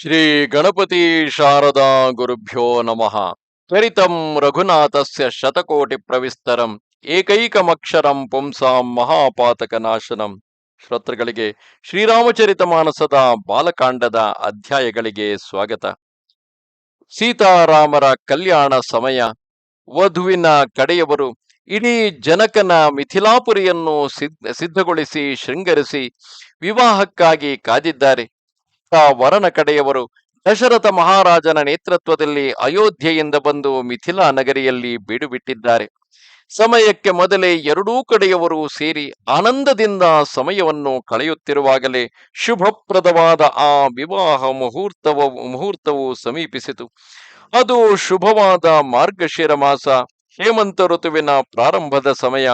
ಶ್ರೀ ಗಣಪತಿ ಶಾರದಾ ಗುರುಭ್ಯೋ ನಮಃ. ತ್ವರಿತಂ ರಘುನಾಥಸ್ಯ ಶತಕೋಟಿ ಪ್ರವಿಸ್ತರಂ, ಏಕೈಕಮಕ್ಷರಂ ಪುಂಸಾಂ ಮಹಾಪಾತಕ ನಾಶನಂ ಶ್ರೋತೃಗಳಿಗೆ ಶ್ರೀರಾಮಚರಿತ ಮಾನಸದ ಬಾಲಕಾಂಡದ ಅಧ್ಯಾಯಗಳಿಗೆ ಸ್ವಾಗತ. ಸೀತಾರಾಮರ ಕಲ್ಯಾಣ ಸಮಯ. ವಧುವಿನ ಕಡೆಯವರು ಇಡೀ ಜನಕನ ಮಿಥಿಲಾಪುರಿಯನ್ನು ಸಿದ್ಧ, ಸಿದ್ಧಗೊಳಿಸಿ ಶೃಂಗರಿಸಿ ವಿವಾಹಕ್ಕಾಗಿ ಕಾದಿದ್ದಾರೆ. ವರನ ಕಡೆಯವರು ದಶರಥ ಮಹಾರಾಜನ ನೇತೃತ್ವದಲ್ಲಿ ಅಯೋಧ್ಯೆಯಿಂದ ಬಂದು ಮಿಥಿಲಾ ನಗರಿಯಲ್ಲಿ ಬೀಡು ಬಿಟ್ಟಿದ್ದಾರೆ ಸಮಯಕ್ಕೆ ಮೊದಲೇ ಎರಡೂ ಕಡೆಯವರು ಸೇರಿ ಆನಂದದಿಂದ ಸಮಯವನ್ನು ಕಳೆಯುತ್ತಿರುವಾಗಲೇ ಶುಭಪ್ರದವಾದ ಆ ವಿವಾಹ ಮುಹೂರ್ತವ ಮುಹೂರ್ತವು ಸಮೀಪಿಸಿತು. ಅದು ಶುಭವಾದ ಮಾರ್ಗಶಿರ ಮಾಸ ಹೇಮಂತ ಋತುವಿನ ಪ್ರಾರಂಭದ ಸಮಯ.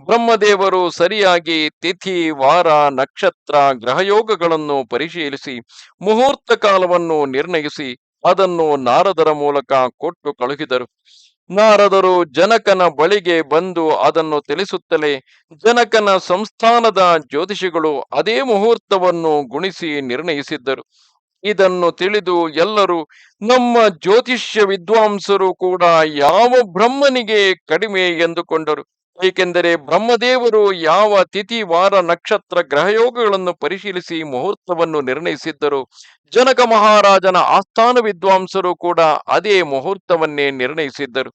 ಬ್ರಹ್ಮದೇವರು ಸರಿಯಾಗಿ ತಿಥಿ, ವಾರ, ನಕ್ಷತ್ರ, ಗ್ರಹಯೋಗಗಳನ್ನು ಪರಿಶೀಲಿಸಿ, ಮುಹೂರ್ತ ಕಾಲವನ್ನು ನಿರ್ಣಯಿಸಿ, ಅದನ್ನು ನಾರದರ ಮೂಲಕ ಕೊಟ್ಟು ಕಳುಹಿದರು. ನಾರದರು ಜನಕನ ಬಳಿಗೆ ಬಂದು ಅದನ್ನು ತಿಳಿಸುತ್ತಲೇ, ಜನಕನ ಸಂಸ್ಥಾನದ ಜ್ಯೋತಿಷಿಗಳು ಅದೇ ಮುಹೂರ್ತವನ್ನು ಗುಣಿಸಿ ನಿರ್ಣಯಿಸಿದ್ದರು. ಇದನ್ನು ತಿಳಿದು ಎಲ್ಲರೂ ನಮ್ಮ ಜ್ಯೋತಿಷ್ಯ ವಿದ್ವಾಂಸರು ಕೂಡ ಯಾವ ಬ್ರಹ್ಮನಿಗೆ ಕಡಿಮೆ ಎಂದುಕೊಂಡರು? ಏಕೆಂದರೆ ಬ್ರಹ್ಮದೇವರು ಯಾವ ತಿಥಿ, ವಾರ, ನಕ್ಷತ್ರ, ಗ್ರಹಯೋಗಗಳನ್ನು ಪರಿಶೀಲಿಸಿ ಮುಹೂರ್ತವನ್ನು ನಿರ್ಣಯಿಸಿದ್ದರು. ಜನಕ ಮಹಾರಾಜನ ಆಸ್ಥಾನ ವಿದ್ವಾಂಸರು ಕೂಡ ಅದೇ ಮುಹೂರ್ತವನ್ನೇ ನಿರ್ಣಯಿಸಿದ್ದರು.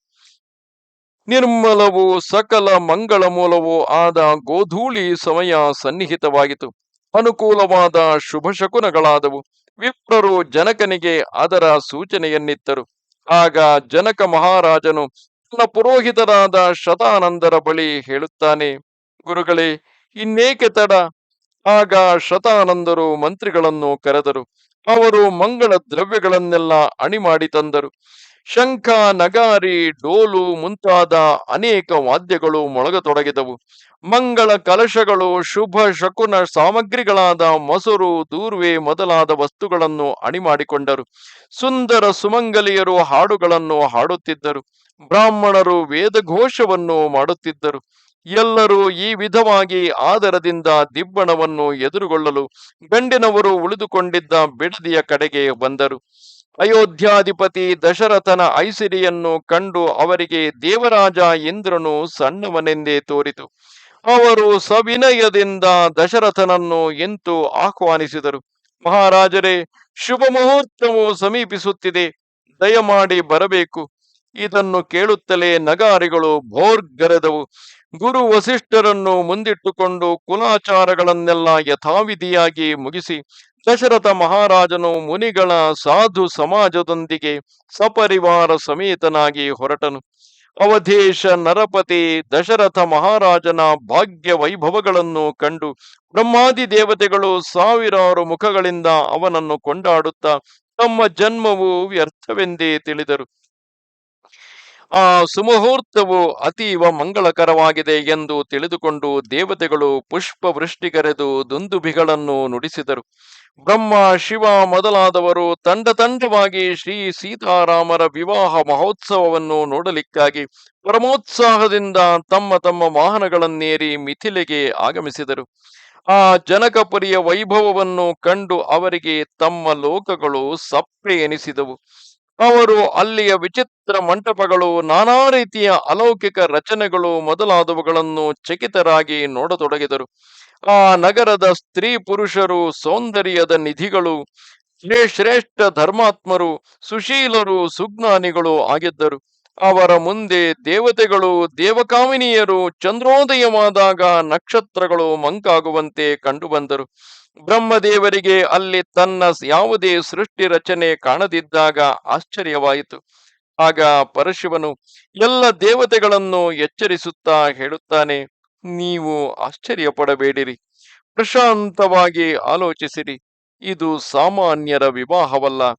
ನಿರ್ಮಲವು, ಸಕಲ ಮಂಗಳ ಮೂಲವೂ ಆದ ಗೋಧೂಳಿ ಸಮಯ ಸನ್ನಿಹಿತವಾಯಿತು ಅನುಕೂಲವಾದ ಶುಭ ಶಕುನಗಳಾದವು ವಿಪ್ರರು ಜನಕನಿಗೆ ಅದರ ಸೂಚನೆಯನ್ನಿತ್ತರು. ಆಗ ಜನಕ ಮಹಾರಾಜನು ತನ್ನ ಪುರೋಹಿತರಾದ ಶತಾನಂದರ ಬಳಿ ಹೇಳುತ್ತಾನೆ, ಗುರುಗಳೇ, ಇನ್ನೇಕೆ ತಡ? ಆಗ ಶತಾನಂದರು ಮಂತ್ರಿಗಳನ್ನು ಕರೆದರು. ಅವರು ಮಂಗಳ ದ್ರವ್ಯಗಳನ್ನೆಲ್ಲ ಅಣಿ ಮಾಡಿ ತಂದರು. ಶಂಖ, ನಗಾರಿ, ಡೋಲು ಮುಂತಾದ ಅನೇಕ ವಾದ್ಯಗಳು ಮೊಳಗತೊಡಗಿದವು. ಮಂಗಳ ಕಲಶಗಳು, ಶುಭ ಶಕುನ ಸಾಮಗ್ರಿಗಳಾದ ಮೊಸರು, ದೂರ್ವೆ ಮೊದಲಾದ ವಸ್ತುಗಳನ್ನು ಅಣಿಮಾಡಿಕೊಂಡರು. ಸುಂದರ ಸುಮಂಗಲಿಯರು ಹಾಡುಗಳನ್ನು ಹಾಡುತ್ತಿದ್ದರು. ಬ್ರಾಹ್ಮಣರು ವೇದಘೋಷವನ್ನು ಮಾಡುತ್ತಿದ್ದರು. ಎಲ್ಲರೂ ಈ ವಿಧವಾಗಿ ಆದರದಿಂದ ದಿಬ್ಬಣವನ್ನು ಎದುರುಗೊಳ್ಳಲು ಗಂಡಿನವರು ಉಳಿದುಕೊಂಡಿದ್ದ ಬಿಡದಿಯ ಕಡೆಗೆ ಬಂದರು. ಅಯೋಧ್ಯಾಧಿಪತಿ ದಶರಥನ ಐಸಿರಿಯನ್ನು ಕಂಡು ಅವರಿಗೆ ದೇವರಾಜ ಇಂದ್ರನು ಸಣ್ಣವನೆಂದೇ ತೋರಿತು. ಅವರು ಸವಿನಯದಿಂದ ದಶರಥನನ್ನು ಎಂತು ಆಹ್ವಾನಿಸಿದರು. ಮಹಾರಾಜರೇ, ಶುಭ ಮುಹೂರ್ತವು ಸಮೀಪಿಸುತ್ತಿದೆ. ದಯಮಾಡಿ ಬರಬೇಕು. ಇದನ್ನು ಕೇಳುತ್ತಲೇ ನಗಾರಿಗಳು ಭೋರ್ಗರೆದವು. ಗುರು ವಸಿಷ್ಠರನ್ನು ಮುಂದಿಟ್ಟುಕೊಂಡು ಕುಲಾಚಾರಗಳನ್ನೆಲ್ಲ ಯಥಾವಿಧಿಯಾಗಿ ಮುಗಿಸಿ ದಶರಥ ಮಹಾರಾಜನು ಮುನಿಗಳ ಸಾಧು ಸಮಾಜದೊಂದಿಗೆ ಸಪರಿವಾರ ಸಮೇತನಾಗಿ ಹೊರಟನು. ಅವಧೇಶ ನರಪತಿ ದಶರಥ ಮಹಾರಾಜನ ಭಾಗ್ಯ ವೈಭವಗಳನ್ನು ಕಂಡು ಬ್ರಹ್ಮಾದಿ ದೇವತೆಗಳು ಸಾವಿರಾರು ಮುಖಗಳಿಂದ ಅವನನ್ನು ಕೊಂಡಾಡುತ್ತಾ ತಮ್ಮ ಜನ್ಮವು ವ್ಯರ್ಥವೆಂದೇ ತಿಳಿದರು. ಆ ಸುಮುಹೂರ್ತವು ಅತೀವ ಮಂಗಳಕರವಾಗಿದೆ ಎಂದು ತಿಳಿದುಕೊಂಡು ದೇವತೆಗಳು ಪುಷ್ಪ ವೃಷ್ಟಿಗರೆದು ದುಂದುಭಿಗಳನ್ನು ನುಡಿಸಿದರು. ಬ್ರಹ್ಮ, ಶಿವ ಮೊದಲಾದವರು ತಂಡ ತಂಡವಾಗಿ ಶ್ರೀ ಸೀತಾರಾಮರ ವಿವಾಹ ಮಹೋತ್ಸವವನ್ನು ನೋಡಲಿಕ್ಕಾಗಿ ಪರಮೋತ್ಸಾಹದಿಂದ ತಮ್ಮ ತಮ್ಮ ವಾಹನಗಳನ್ನೇರಿ ಮಿಥಿಲೆಗೆ ಆಗಮಿಸಿದರು. ಆ ಜನಕಪುರಿಯ ವೈಭವವನ್ನು ಕಂಡು ಅವರಿಗೆ ತಮ್ಮ ಲೋಕಗಳು ಸಪ್ಪೆ ಎನಿಸಿದವು. ಅವರು ಅಲ್ಲಿಯ ವಿಚಿತ್ರ ಮಂಟಪಗಳು, ನಾನಾ ರೀತಿಯ ಅಲೌಕಿಕ ರಚನೆಗಳು ಮೊದಲಾದವುಗಳನ್ನು ಚಕಿತರಾಗಿ ನೋಡತೊಡಗಿದರು. ಆ ನಗರದ ಸ್ತ್ರೀ ಪುರುಷರು, ಸೌಂದರ್ಯದ ನಿಧಿಗಳು ಶ್ರೇ- ಶ್ರೇಷ್ಠ ಧರ್ಮಾತ್ಮರು, ಸುಶೀಲರು, ಸುಜ್ಞಾನಿಗಳು ಆಗಿದ್ದರು. ಅವರ ಮುಂದೆ ದೇವತೆಗಳು, ದೇವಕಾಮಿನಿಯರು, ಚಂದ್ರೋದಯವಾದಾಗ ನಕ್ಷತ್ರಗಳು ಮಂಕಾಗುವಂತೆ ಕಂಡುಬಂದರು. ಬ್ರಹ್ಮದೇವರಿಗೆ ಅಲ್ಲಿ ತನ್ನ ಯಾವುದೇ ಸೃಷ್ಟಿ ರಚನೆ ಕಾಣದಿದ್ದಾಗ ಆಶ್ಚರ್ಯವಾಯಿತು. ಆಗ ಪರಶಿವನು, ಎಲ್ಲ ದೇವತೆಗಳನ್ನು ಎಚ್ಚರಿಸುತ್ತಾ ಹೇಳುತ್ತಾನೆ, ನೀವು ಆಶ್ಚರ್ಯ ಪಡಬೇಡಿರಿ ಪ್ರಶಾಂತವಾಗಿ ಆಲೋಚಿಸಿರಿ. ಇದು ಸಾಮಾನ್ಯರ ವಿವಾಹವಲ್ಲ.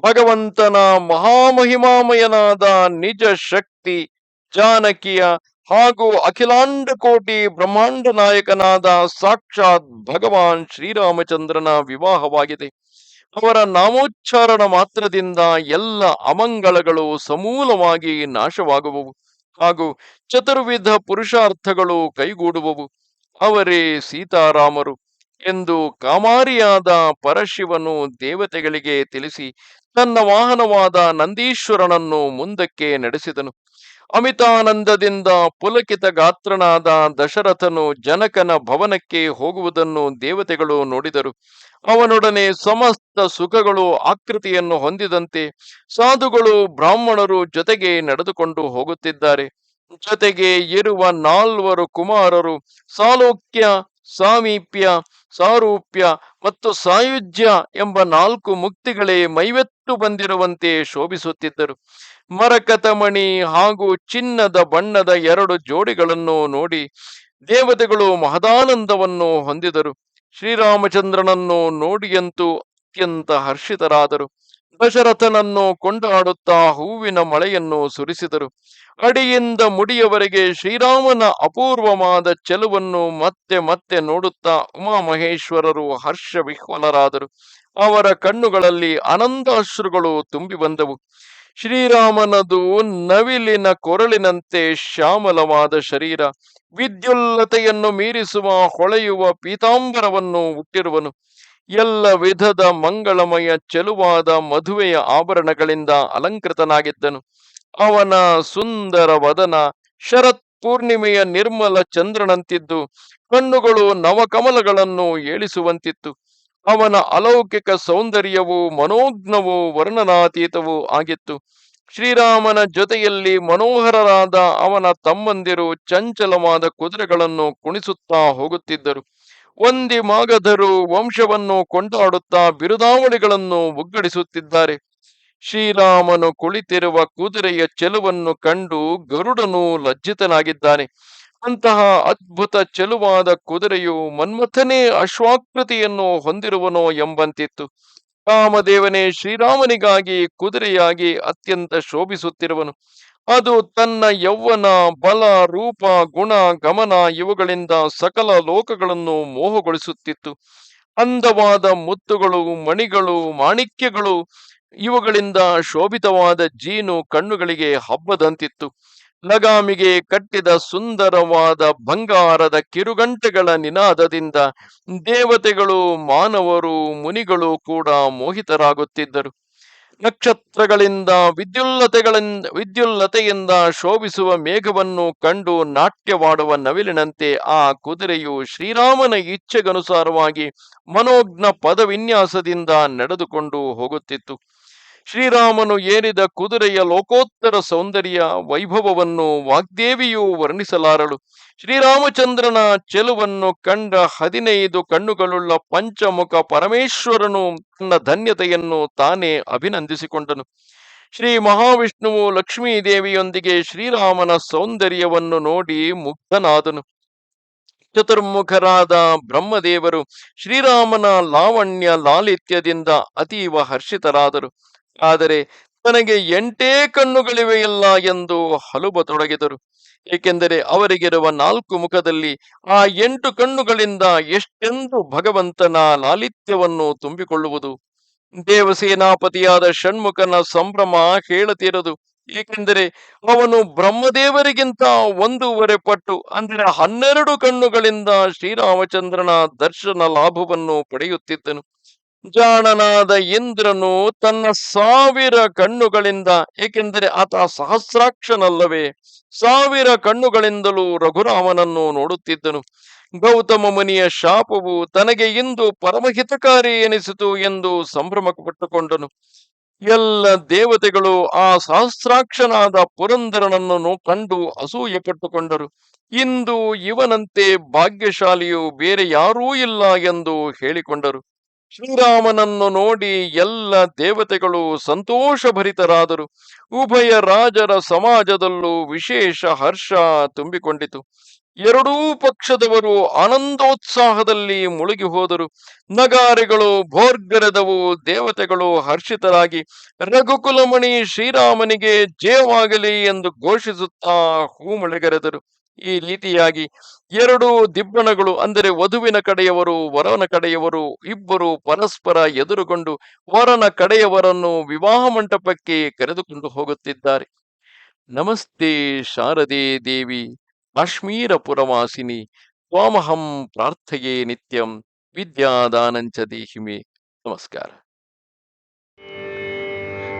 ಭಗವಂತನ ಮಹಾಮಹಿಮಾಮಯನಾದ ನಿಜ ಶಕ್ತಿ ಜಾನಕಿಯ ಹಾಗೂ ಅಖಿಲಾಂಡ ಕೋಟಿ ಬ್ರಹ್ಮಾಂಡ ನಾಯಕನಾದ ಸಾಕ್ಷಾತ್ ಭಗವಾನ್ ಶ್ರೀರಾಮಚಂದ್ರನ ವಿವಾಹವಾಗಿದೆ. ಅವರ ನಾಮೋಚ್ಚಾರಣ ಮಾತ್ರದಿಂದ ಎಲ್ಲ ಅಮಂಗಳಗಳು ಸಮೂಲವಾಗಿ ನಾಶವಾಗುವವು ಹಾಗೂ ಚತುರ್ವಿಧ ಪುರುಷಾರ್ಥಗಳು ಕೈಗೂಡುವವು. ಅವರೇ ಸೀತಾರಾಮರು ಎಂದು ಕಾಮಾರಿಯಾದ ಪರಶಿವನು ದೇವತೆಗಳಿಗೆ ತಿಳಿಸಿ ತನ್ನ ವಾಹನವಾದ ನಂದೀಶ್ವರನನ್ನು ಮುಂದಕ್ಕೆ ನಡೆಸಿದನು. ಅಮಿತಾನಂದದಿಂದ ಪುಲಕಿತ ಗಾತ್ರನಾದ ದಶರಥನು ಜನಕನ ಭವನಕ್ಕೆ ಹೋಗುವುದನ್ನು ದೇವತೆಗಳು ನೋಡಿದರು. ಅವನೊಡನೆ ಸಮಸ್ತ ಸುಖಗಳು ಆಕೃತಿಯನ್ನು ಹೊಂದಿದಂತೆ ಸಾಧುಗಳು ಬ್ರಾಹ್ಮಣರು ಜೊತೆಗೆ ನಡೆದುಕೊಂಡು ಹೋಗುತ್ತಿದ್ದಾರೆ. ಜೊತೆಗೆ ಇರುವ ನಾಲ್ವರು ಕುಮಾರರು ಸಾಲೋಕ್ಯ, ಸಾಮೀಪ್ಯ, ಸಾರೂಪ್ಯ ಮತ್ತು ಸಾಯುಜ್ಯ ಎಂಬ ನಾಲ್ಕು ಮುಕ್ತಿಗಳೇ ಮೈವೆತ್ತು ಬಂದಿರುವಂತೆ ಶೋಭಿಸುತ್ತಿದ್ದರು. ಮರಕತಮಣಿ ಹಾಗೂ ಚಿನ್ನದ ಬಣ್ಣದ ಎರಡು ಜೋಡಿಗಳನ್ನು ನೋಡಿ ದೇವತೆಗಳು ಮಹದಾನಂದವನ್ನು ಹೊಂದಿದರು. ಶ್ರೀರಾಮಚಂದ್ರನನ್ನು ನೋಡಿಯಂತೂ ಅತ್ಯಂತ ಹರ್ಷಿತರಾದರು. ದಶರಥನನ್ನು ಕೊಂಡಾಡುತ್ತಾ ಹೂವಿನ ಮಳೆಯನ್ನು ಸುರಿಸಿದರು. ಅಡಿಯಿಂದ ಮುಡಿಯವರೆಗೆ ಶ್ರೀರಾಮನ ಅಪೂರ್ವವಾದ ಚೆಲುವನ್ನು ಮತ್ತೆ ಮತ್ತೆ ನೋಡುತ್ತಾ ಉಮಾಮಹೇಶ್ವರರು ಹರ್ಷ ವಿಹ್ವಲರಾದರು ಅವರ ಕಣ್ಣುಗಳಲ್ಲಿ ಅನಂತಾಶ್ರುಗಳು ತುಂಬಿ ಬಂದವು. ಶ್ರೀರಾಮನದು ನವಿಲಿನ ಕೊರಳಿನಂತೆ ಶ್ಯಾಮಲವಾದ ಶರೀರ. ವಿದ್ಯುಲ್ಲತೆಯನ್ನು ಮೀರಿಸುವ ಹೊಳೆಯುವ ಪೀತಾಂಬರವನ್ನು ಹುಟ್ಟಿರುವನು. ಎಲ್ಲ ವಿಧದ ಮಂಗಳಮಯ ಚೆಲುವಾದ ಮದುವೆಯ ಆಭರಣಗಳಿಂದ ಅಲಂಕೃತನಾಗಿದ್ದನು. ಅವನ ಸುಂದರ ವದನ ಶರತ್ ಪೂರ್ಣಿಮೆಯ ನಿರ್ಮಲ ಚಂದ್ರನಂತಿದ್ದು, ಕಣ್ಣುಗಳು ನವಕಮಲಗಳನ್ನು ಏಳಿಸುವಂತಿತ್ತು. ಅವನ ಅಲೌಕಿಕ ಸೌಂದರ್ಯವು ಮನೋಜ್ಞವೂ ವರ್ಣನಾತೀತವೂ ಆಗಿತ್ತು. ಶ್ರೀರಾಮನ ಜೊತೆಯಲ್ಲಿ ಮನೋಹರರಾದ ಅವನ ತಮ್ಮಂದಿರು ಚಂಚಲವಾದ ಕುದುರೆಗಳನ್ನು ಕುಣಿಸುತ್ತಾ ಹೋಗುತ್ತಿದ್ದರು. ಒಂದಿ ಮಾಗಧರು ವಂಶವನ್ನು ಕೊಂಡಾಡುತ್ತಾ ಬಿರುದಾವಳಿಗಳನ್ನು ಒಗ್ಗಡಿಸುತ್ತಿದ್ದಾರೆ. ಶ್ರೀರಾಮನು ಕುಳಿತಿರುವ ಕುದುರೆಯ ಚೆಲುವನ್ನು ಕಂಡು ಗರುಡನು ಲಜ್ಜಿತನಾಗಿದ್ದಾನೆ. ಅಂತಹ ಅದ್ಭುತ ಚೆಲುವಾದ ಕುದುರೆಯು ಮನ್ಮಥನೇ ಅಶ್ವಾಕೃತಿಯನ್ನು ಹೊಂದಿರುವನೋ ಎಂಬಂತಿತ್ತು. ಕಾಮದೇವನೇ ಶ್ರೀರಾಮನಿಗಾಗಿ ಕುದುರೆಯಾಗಿ ಅತ್ಯಂತ ಶೋಭಿಸುತ್ತಿರುವನು. ಅದು ತನ್ನ ಯೌವನ, ಬಲ, ರೂಪ, ಗುಣ, ಗಮನ ಇವುಗಳಿಂದ ಸಕಲ ಲೋಕಗಳನ್ನು ಮೋಹಗೊಳಿಸುತ್ತಿತ್ತು. ಅಂದವಾದ ಮುತ್ತುಗಳು, ಮಣಿಗಳು, ಮಾಣಿಕ್ಯಗಳು ಇವುಗಳಿಂದ ಶೋಭಿತವಾದ ಜೀನು ಕಣ್ಣುಗಳಿಗೆ ಹಬ್ಬದಂತಿತ್ತು. ಲಗಾಮಿಗೆ ಕಟ್ಟಿದ ಸುಂದರವಾದ ಬಂಗಾರದ ಕಿರುಗಂಟೆಗಳ ನಿನಾದದಿಂದ ದೇವತೆಗಳು, ಮಾನವರು, ಮುನಿಗಳು ಕೂಡ ಮೋಹಿತರಾಗುತ್ತಿದ್ದರು. ನಕ್ಷತ್ರಗಳಿಂದ ವಿದ್ಯುಲ್ಲತೆಗಳಿಂದ ವಿದ್ಯುಲ್ಲತೆಯಿಂದ ಶೋಭಿಸುವ ಮೇಘವನ್ನು ಕಂಡು ನಾಟ್ಯವಾಡುವ ನವಿಲಿನಂತೆ ಆ ಕುದುರೆಯು ಶ್ರೀರಾಮನ ಇಚ್ಛೆಗನುಸಾರವಾಗಿ ಮನೋಜ್ಞ ಪದವಿನ್ಯಾಸದಿಂದ ನಡೆದುಕೊಂಡು ಹೋಗುತ್ತಿತ್ತು. ಶ್ರೀರಾಮನು ಏರಿದ ಕುದುರೆಯ ಲೋಕೋತ್ತರ ಸೌಂದರ್ಯ ವೈಭವವನ್ನು ವಾಗ್ದೇವಿಯು ವರ್ಣಿಸಲಾರಳು. ಶ್ರೀರಾಮಚಂದ್ರನ ಚೆಲುವನ್ನು ಕಂಡ ಹದಿನೈದು ಕಣ್ಣುಗಳುಳ್ಳ ಪಂಚಮುಖ ಪರಮೇಶ್ವರನು ತನ್ನ ಧನ್ಯತೆಯನ್ನು ತಾನೇ ಅಭಿನಂದಿಸಿಕೊಂಡನು. ಶ್ರೀ ಮಹಾವಿಷ್ಣುವು ಲಕ್ಷ್ಮೀದೇವಿಯೊಂದಿಗೆ ಶ್ರೀರಾಮನ ಸೌಂದರ್ಯವನ್ನು ನೋಡಿ ಮುಗ್ಧನಾದನು. ಚತುರ್ಮುಖರಾದ ಬ್ರಹ್ಮದೇವರು ಶ್ರೀರಾಮನ ಲಾವಣ್ಯ ಲಾಲಿತ್ಯದಿಂದ ಅತೀವ ಹರ್ಷಿತರಾದರು. ಆದರೆ ತನಗೆ ಎಂಟೇ ಕಣ್ಣುಗಳಿವೆಯಲ್ಲ ಎಂದು ಹಲುಬತೊಡಗಿದರು ಏಕೆಂದರೆ ಅವರಿಗಿರುವ ನಾಲ್ಕು ಮುಖದಲ್ಲಿ ಆ ಎಂಟು ಕಣ್ಣುಗಳಿಂದ ಎಷ್ಟೆಂದು ಭಗವಂತನ ಲಾಲಿತ್ಯವನ್ನು ತುಂಬಿಕೊಳ್ಳುವುದು. ದೇವಸೇನಾಪತಿಯಾದ ಷಣ್ಮುಖನ ಸಂಭ್ರಮ ಹೇಳತಿರದು. ಏಕೆಂದರೆ ಅವನು ಬ್ರಹ್ಮದೇವರಿಗಿಂತ ಒಂದೂವರೆ ಪಟ್ಟು, ಅಂದರೆ ಹನ್ನೆರಡು ಕಣ್ಣುಗಳಿಂದ ಶ್ರೀರಾಮಚಂದ್ರನ ದರ್ಶನ ಲಾಭವನ್ನು ಪಡೆಯುತ್ತಿದ್ದನು. ಜಾಣನಾದ ಇಂದ್ರನು ತನ್ನ ಸಾವಿರ ಕಣ್ಣುಗಳಿಂದ, ಏಕೆಂದರೆ ಆತ ಸಹಸ್ರಾಕ್ಷನಲ್ಲವೇ, ಸಾವಿರ ಕಣ್ಣುಗಳಿಂದಲೂ ರಘುರಾಮನನ್ನು ನೋಡುತ್ತಿದ್ದನು. ಗೌತಮ ಮುನಿಯ ಶಾಪವು ತನಗೆ ಇಂದು ಪರಮಹಿತಕಾರಿ ಎನಿಸಿತು ಎಂದು ಸಂಭ್ರಮ ಪಟ್ಟುಕೊಂಡನು ಎಲ್ಲ ದೇವತೆಗಳು ಆ ಸಹಸ್ರಾಕ್ಷನಾದ ಪುರಂದರನನ್ನು ಕಂಡು ಅಸೂಯೆ ಪಟ್ಟುಕೊಂಡರು ಇಂದು ಇವನಂತೆ ಭಾಗ್ಯಶಾಲಿಯು ಬೇರೆ ಯಾರೂ ಇಲ್ಲ ಎಂದು ಹೇಳಿಕೊಂಡರು. ಶ್ರೀರಾಮನನ್ನು ನೋಡಿ ಎಲ್ಲ ದೇವತೆಗಳು ಸಂತೋಷಭರಿತರಾದರು. ಉಭಯ ರಾಜರ ಸಮಾಜದಲ್ಲೂ ವಿಶೇಷ ಹರ್ಷ ತುಂಬಿಕೊಂಡಿತು. ಎರಡೂ ಪಕ್ಷದವರು ಆನಂದೋತ್ಸಾಹದಲ್ಲಿ ಮುಳುಗಿ ಹೋದರು. ನಗಾರಿಗಳು, ಭೋರ್ಗರೆದವು ದೇವತೆಗಳು ಹರ್ಷಿತರಾಗಿ, ರಘುಕುಲಮಣಿ ಶ್ರೀರಾಮನಿಗೆ ಜಯವಾಗಲಿ ಎಂದು ಘೋಷಿಸುತ್ತಾ ಹೂಮಳೆಗರೆದರು. ಈ ರೀತಿಯಾಗಿ ಎರಡು ದಿಬ್ಬಣಗಳು, ಅಂದರೆ ವಧುವಿನ ಕಡೆಯವರು, ವರನ ಕಡೆಯವರು, ಇಬ್ಬರು ಪರಸ್ಪರ ಎದುರುಗೊಂಡು ವರನ ಕಡೆಯವರನ್ನು ವಿವಾಹ ಮಂಟಪಕ್ಕೆ ಕರೆದುಕೊಂಡು ಹೋಗುತ್ತಿದ್ದಾರೆ. ನಮಸ್ತೆ ಶಾರದೆ ದೇವಿ ಕಾಶ್ಮೀರ ಪುರವಾಸಿನಿ ತ್ವಾಮಹಂ ಪ್ರಾರ್ಥೆಯೇ ನಿತ್ಯಂ ವಿದ್ಯಾದಾನಂಚ ದೇಹಿಮೆ. ನಮಸ್ಕಾರ.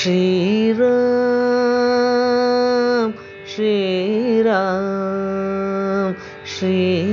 श्रीराम श्रीराम श्रीराम